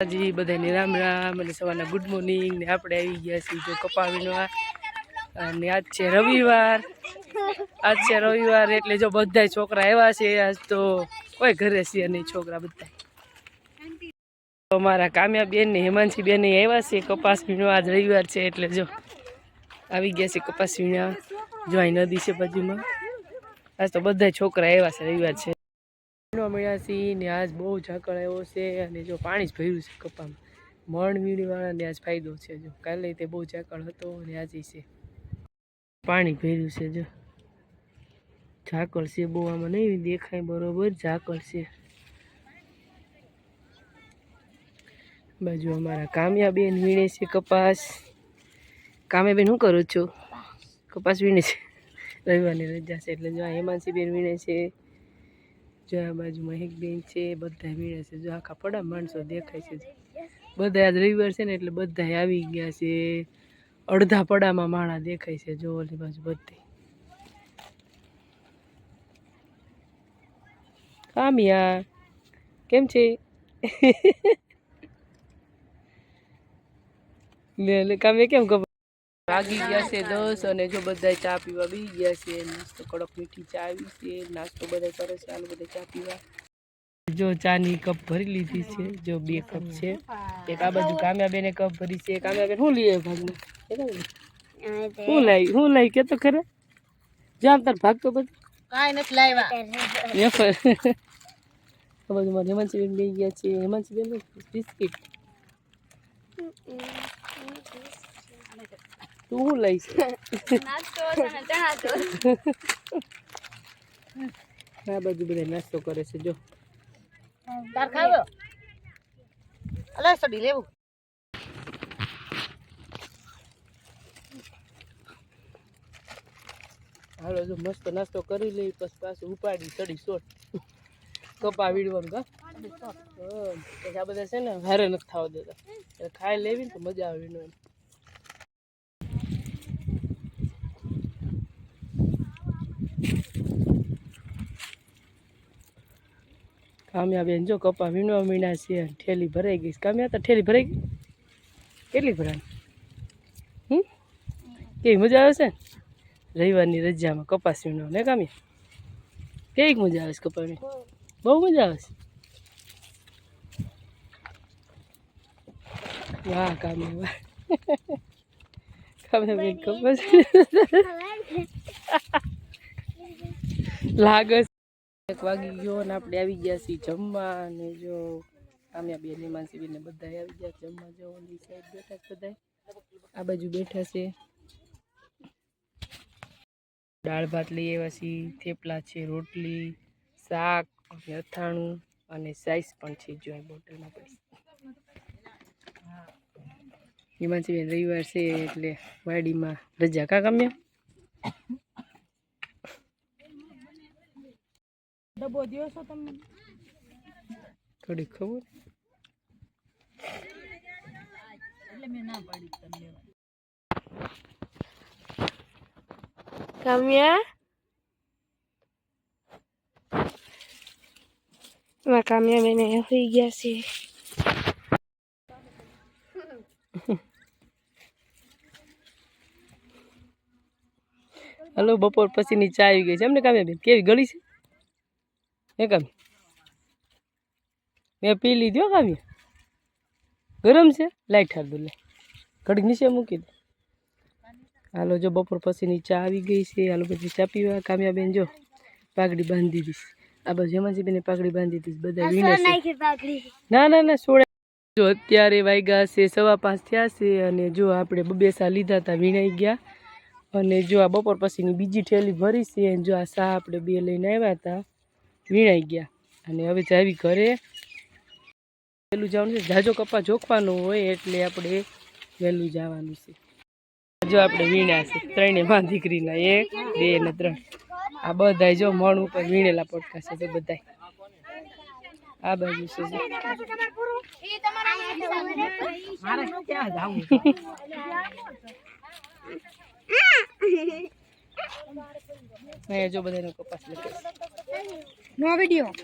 જી બધાને રામ રામ અને સવારના ગુડ મોર્નિંગ ને આપણે આવી ગયા છીએ જો કપાવીનો અને આજ છે રવિવાર. આજ છે રવિવાર એટલે જો બધા છોકરા આવ્યા છે આજ તો કોઈ ઘરે છે નહીં છોકરા બધા અમારા કામ્યા બેન ને હેમાંશી બેન આવ્યા છે કપાસ વીણો આજ રવિવાર છે એટલે જો આવી ગયા છે કપાસ વીણ્યા જો અહીં નદી છે બાજુમાં. આજ તો બધા છોકરા આવ્યા છે રવિવાર છે. વીણવા મળ્યા છીએ ને આજ બહુ ઝાકળ આવ્યો છે, અને જો પાણી જ ભર્યું છે કપામાં. મણ વીણીવાળાને આજ ફાયદો છે, જો. કાલે તે બહુ ઝાકળ હતો, અને આજે છે. પાણી ભર્યું છે, જો. ઝાકળ છે બહુ, આમાં નહીં દેખાય બરોબર, ઝાકળ છે. બાજુ અમારા કામ્યાબેન વીણે છે કપાસ. કામ્યા બેન શું કરો છો? કપાસ વીણે છે. રવિવારની રજા છે, એટલે જો આ હેમાંશીબેન વીણે છે. જો આ બાજુમાં એક બેન છે બધા વીણે છે. જો આખા પડા માણસો દેખાય છે. બધા આજ રવિવાર છે ને એટલે બધા આવી ગયા છે. અડધા પડામાં માણા દેખાય છે. જો ઓલી બાજુ બધી. કામિયા કેમ છે? કામે કેમ ખબર? વાગી ગયા છે દસ અને જો બધા ચા પીવા બી ગયા છે નાસ્તો કડક મીઠી ચા આવી છે નાસ્તો બધા કરે છે આલો બધા ચા પીવા. જો ચાની કપ ભરી લીધી છે જો બે કપ છે. એક આ બાજુ કામ્યાબેને કપ ભરી છે કામ્યાબેન શું લઈએ ભાગને? શું લાવી શું લાવી કે તો ખરે? જામ તાર ભાગતો બધું. કાંઈ નથી લાવ્યા આ બાજુ મારે હેમાંશીબેન બે ગયા છે. હેમાંશીબેન બિસ્કિટ. તું શું લઈશ? આ બાજુ બધા નાસ્તો કરે છે જો. તાર ખાવ્યો અલે સડી લેવું. હાલો જો મસ્ત નાસ્તો કરી લઈ પછી પાછું ઉપાડી ચડી શોટ કપા વીડવાનું કા. પછી આ બધા છે ને હારે નથી થવા દેતા. ખાઈ લેવી ને તો મજા આવે વીણવાની. કામ્યા બેન જો કપા વીણવા મીણા છે ઠેલી ભરાઈ ગઈ. કામ્યા તો ઠેલી ભરાઈ ગઈ? કેટલી ભરાઈ? હમ? કેવી મજા આવે છે? ને રવિવારની રજામાં કપાસ વીણવા ને કામ્યા? કેવી મજા આવે છે કપાની બહુ મજા આવે છે? વાહ કામ્યા વાહ. કામ્યા બેન કપાસ લાગે. એક વાગી ગયો ને આપણે આવી ગયા છીએ જમવા અને જો કામ્યા બેન હિમાંશી બેન ને બધા આવી ગયા જમવા જવાની સાઈડ બેઠા છે બધા આ બાજુ બેઠા છે. દાળ ભાત લઈ આવ્યા છીએ થેપલા છે રોટલી શાક અને અથાણું અને સાઈઝ પણ છે જો બોટલમાં પડી હિમાંશીબેન રવિવાર છે એટલે વાડીમાં રજા કા કામ્યા? ડબ્બો દ્યો છો તમે. થોડી ખબર? એટલે મેં ના પાડી તમને કામ્યા એમાં કામ્યા બેને હોઈ ગયા છે. હલો બપોર પછીની ચા આવી ગઈ છે. એમને કામ્યા બેન કેવી ગળી છે? હે કામ મેં પી લીધી હો કામ્યા ગરમ છે? લાઈટ દો લે. ઘડી નીચે મૂકી દે. હાલો, જો બપોર પછીની ચા આવી ગઈ છે. હાલો, પછી ચા પીવા. કામ્યાબેન, જો પાઘડી બાંધી દીધી આ બાજુ હેમાંશી બેને પાઘડી બાંધી દીધી બધા વીણે ના ના ના, સોળે. જો અત્યારે વાગ્યા છે, સવા પાંચ થયા છે અને જો આપણે બબેસા લીધા હતા વીણાઈ ગયા. અને જો આ બપોર પછીની બીજી ઠેલી ભરી છે જો આ સા આપણે બે લઈને આવ્યા હતા વીણાઈ ગયા. અને હવે જાવી ઘરે. વહેલું જવાનું છે. જાજો કપા જોખવાનું હોય એટલે આપણે વહેલું જવાનું છે. જો આપણે વીણા છે. ત્રણે માં દીકરીના એક, બે ને ત્રણ. આ બધાય જો મણ ઉપર વીણેલા પડકા છે જો બધાય. આ બાજુ છે અહીંયા જો બધાનો કપાસ લખે છે. નો વિડિયો.